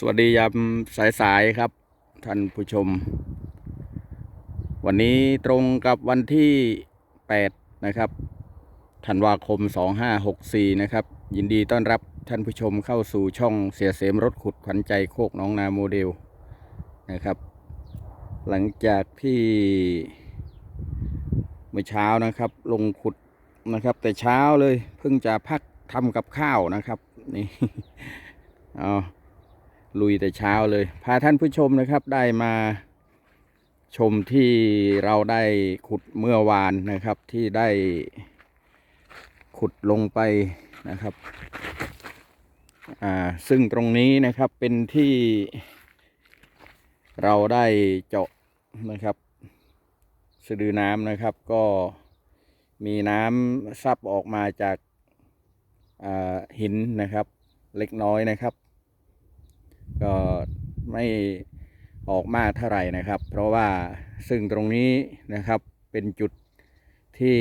สวัสดียามสายๆครับ ท่านผู้ชม วันนี้ตรงกับวันที่ 8 นะครับธันวาคม 2564 นะครับ ยินดีต้อนรับท่านผู้ชมเข้าสู่ช่องเสียเสมรถขุดขวัญใจโคกน้องนาโมเดลนะครับ หลังจากที่เมื่อเช้านะครับลงขุดนะครับ แต่เช้าเลยเพิ่งจะพักทำกับข้าวนะครับนี่เอา ลุยแต่เช้าเลย พาท่านผู้ชมนะครับได้มาชมที่เราได้ขุดเมื่อวานนะครับที่ได้ขุดลงไปนะครับอ่าซึ่งตรงนี้นะครับเป็นที่เราได้เจาะนะครับสะดือน้ำนะครับก็มีน้ำซับออกมาจากอ่าหินนะครับ เล็กน้อยนะครับ ก็ไม่ออกมากเท่าไหร่นะครับ เพราะว่าซึ่งตรงนี้นะครับเป็นจุดที่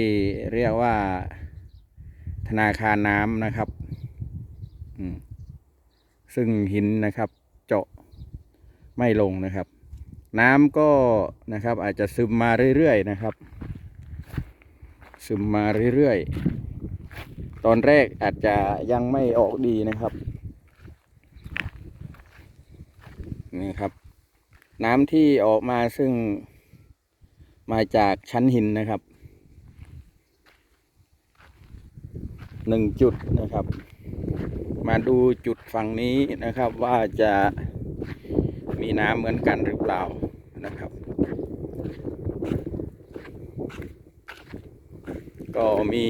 เรียกว่าธนาคารน้ำนะครับ ซึ่งหินนะครับเจาะไม่ลงนะครับ น้ำก็นะครับอาจจะซึมมาเรื่อยๆนะครับ ซึมมาเรื่อยๆ ตอนแรกอาจจะยังไม่ออกดีนะครับ นี่ครับ น้ำที่ออกมาซึ่งมาจากชั้นหินนะครับหนึ่งจุดนะครับ มาดูจุดฝั่งนี้นะครับว่าจะมีน้ำเหมือนกันหรือเปล่านะครับ ก็มี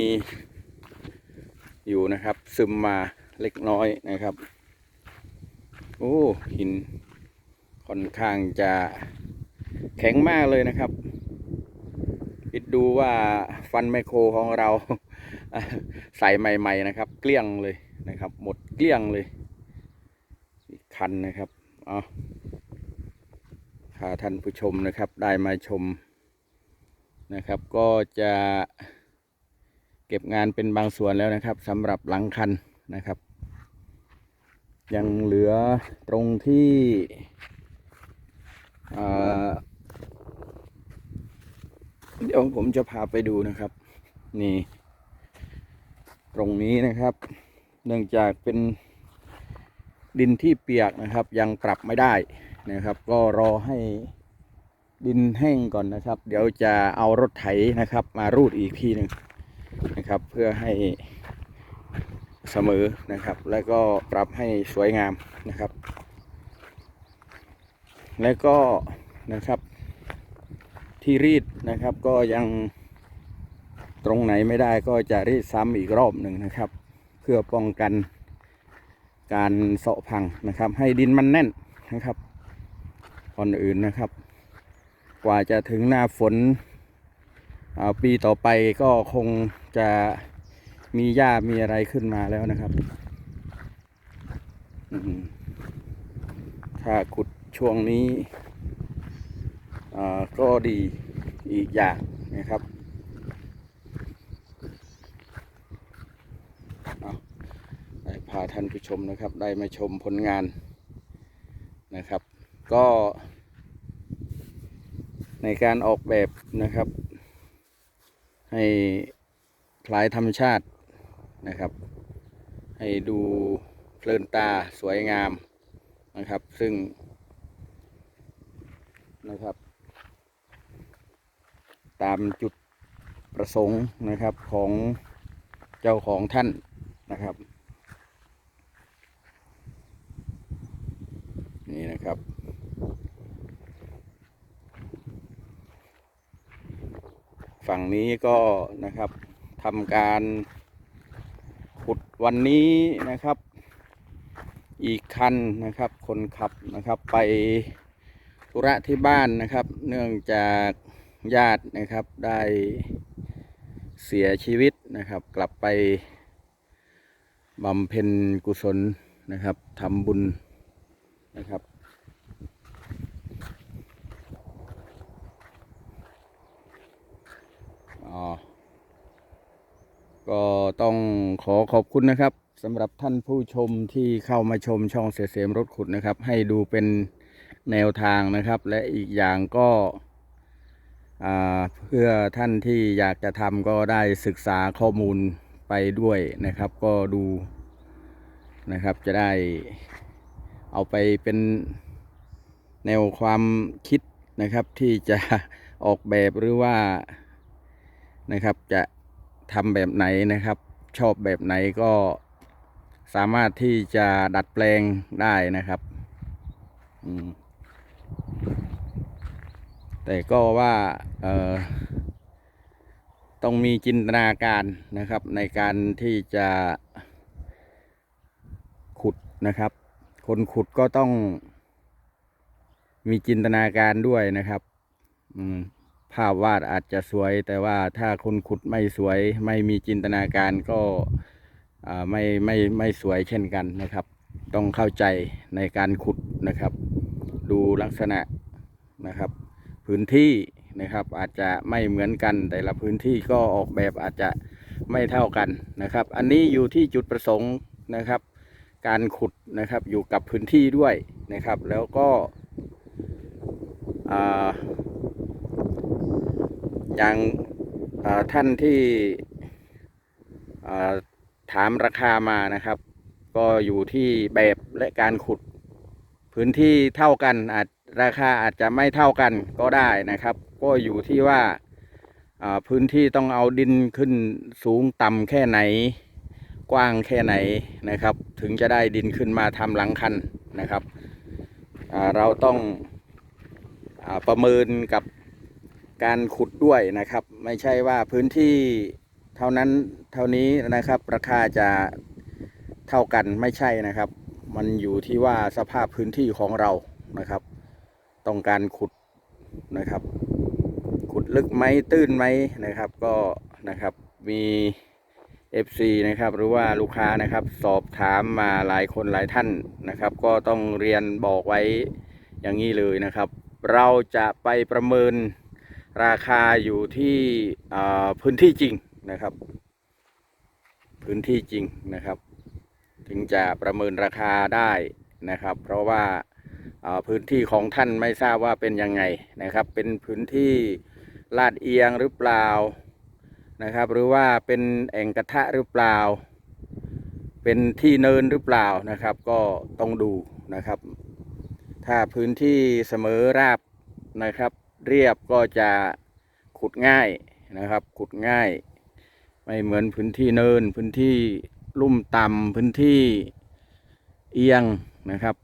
อยู่นะครับ ซึมมาเล็กน้อยนะครับ โอ้หิน ค่อนข้างจะแข็งมากเลยนะครับคิดดูว่าฟันไมโครของเราใส่ใหม่ ๆ นะครับ เกลี้ยงเลยนะครับ หมดเกลี้ยงเลย อีกคันนะครับเอาถ้าท่านผู้ชมนะครับได้มาชมนะครับ ก็จะเก็บงานเป็นบางส่วนแล้วนะครับสำหรับหลังคันนะครับ ยังเหลือตรงที่ เดี๋ยวผมจะพาไปดูนะครับ นี่ ตรงนี้นะครับ เนื่องจากเป็นดินที่เปียกนะครับ ยังปรับไม่ได้นะครับ ก็รอให้ดินแห้งก่อนนะครับ เดี๋ยวจะเอารถไถนะครับ มารูดอีกทีหนึ่งนะครับ เพื่อให้เสมอนะครับ แล้วก็ปรับให้สวยงามนะครับ แล้วก็นะครับที่รีดนะครับก็ยังตรงไหนไม่ได้ก็จะรีดซ้ำอีกรอบหนึ่งนะครับ เพื่อป้องกันการเสาะพังนะครับ ให้ดินมันแน่นนะครับก่อนอื่นนะครับ กว่าจะถึงหน้าฝนปีต่อไปก็คงจะมีหญ้ามีอะไรขึ้นมาแล้วนะครับ ถ้าขุด ช่วงนี้ก็ดีอีกอย่างนะครับได้พาท่านผู้ชมนะครับ ได้มาชมผลงานนะครับ ก็ในการออกแบบนะครับ ให้คล้ายธรรมชาตินะครับ ให้ดูเพลินตาสวยงามนะครับ ซึ่ง นะครับ ตามจุดประสงค์นะครับของเจ้าของท่านนะครับ นี่นะครับฝั่งนี้ก็นะครับทำการขุดวันนี้นะครับ อีกคันนะครับ คนขับนะครับไป ธุระที่บ้านนะครับ เนื่องจากญาตินะครับได้เสียชีวิตนะครับ กลับไปบำเพ็ญกุศลนะครับทำบุญนะครับอ๋อก็ต้องขอขอบคุณนะครับสำหรับท่านผู้ชมที่เข้ามาชมช่องเสียเสมรถขุดนะครับ ให้ดูเป็น แนวทางนะครับ และอีกอย่างก็เพื่อท่านที่อยากจะทำก็ได้ศึกษาข้อมูลไปด้วยนะครับ ก็ดูนะครับจะได้เอาไปเป็นแนวความคิดนะครับที่จะออกแบบหรือว่านะครับจะทำแบบไหนนะครับ ชอบแบบไหนก็สามารถที่จะดัดแปลงได้นะครับ อืม แต่ก็ว่าต้องมีจินตนาการนะครับ ในการที่จะขุดนะครับ คนขุดก็ต้องมีจินตนาการด้วยนะครับภาพวาดอาจจะสวย แต่ว่าถ้าคนขุดไม่สวย ไม่มีจินตนาการก็ไม่ไม่ไม่สวยเช่นกันนะครับ ต้องเข้าใจในการขุดนะครับ ดูลักษณะนะครับ พื้นที่นะครับ อาจจะไม่เหมือนกัน แต่ละพื้นที่ก็ออกแบบอาจจะไม่เท่ากันนะครับ อันนี้อยู่ที่จุดประสงค์นะครับ การขุดนะครับอยู่กับพื้นที่ด้วยนะครับ แล้วก็อย่างท่านที่ถามราคามานะครับ ก็อยู่ที่แบบและการขุด พื้นที่เท่ากันอาจราคาอาจจะไม่เท่ากันก็ได้นะครับ ก็อยู่ที่ว่าพื้นที่ต้องเอาดินขึ้นสูงต่ำแค่ไหน กว้างแค่ไหนนะครับ ถึงจะได้ดินขึ้นมาทำหลังคันนะครับเราต้องอประเมินกับการขุดด้วยนะครับ ไม่ใช่ว่าพื้นที่เท่านั้นเท่านี้นะครับ ราคาจะเท่ากันไม่ใช่นะครับ มันอยู่ที่ว่าสภาพพื้นที่ของเรานะครับ ต้องการขุดนะครับ ขุดลึกไหมตื้นไหมนะครับ ก็นะครับมี FC นะครับ หรือว่าลูกค้านะครับ สอบถามมาหลายคนหลายท่านนะครับ ก็ต้องเรียนบอกไว้อย่างนี้เลยนะครับ เราจะไปประเมินราคาอยู่ที่พื้นที่จริงนะครับ พื้นที่จริงนะครับ ถึงจะประเมินราคาได้นะครับ เพราะว่าพื้นที่ของท่านไม่ทราบว่าเป็นยังไงนะครับ เป็นพื้นที่ลาดเอียงหรือเปล่านะครับ หรือว่าเป็นแอ่งกระทะหรือเปล่า เป็นที่เนินหรือเปล่านะครับ ก็ต้องดูนะครับ ถ้าพื้นที่เสมอราบนะครับ เรียบก็จะขุดง่ายนะครับ ขุดง่าย ไม่เหมือนพื้นที่เนินพื้นที่ ลุ่มต่ำพื้นที่เอียงนะครับ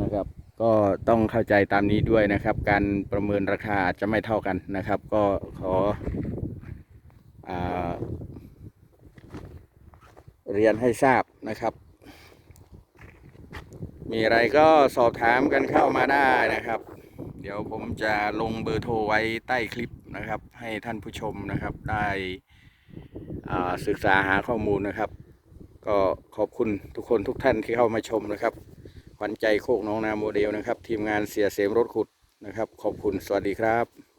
นะครับ ก็ต้องเข้าใจตามนี้ด้วยนะครับ การประเมินราคาอาจจะไม่เท่ากันนะครับ ก็ขออเรียนให้ทราบนะครับ มีอะไรก็สอบถามกันเข้ามาได้นะครับ เดี๋ยวผมจะลงเบอร์โทรไว้ใต้คลิปนะครับ ให้ท่านผู้ชมนะครับได้ ศึกษาหาข้อมูลนะครับ ก็ขอบคุณทุกคนทุกท่านที่เข้ามาชมนะครับขวัญใจโคกน้องนาโมเดลนะครับ ทีมงานเสียเสมรถขุดนะครับ ขอบคุณสวัสดีครับ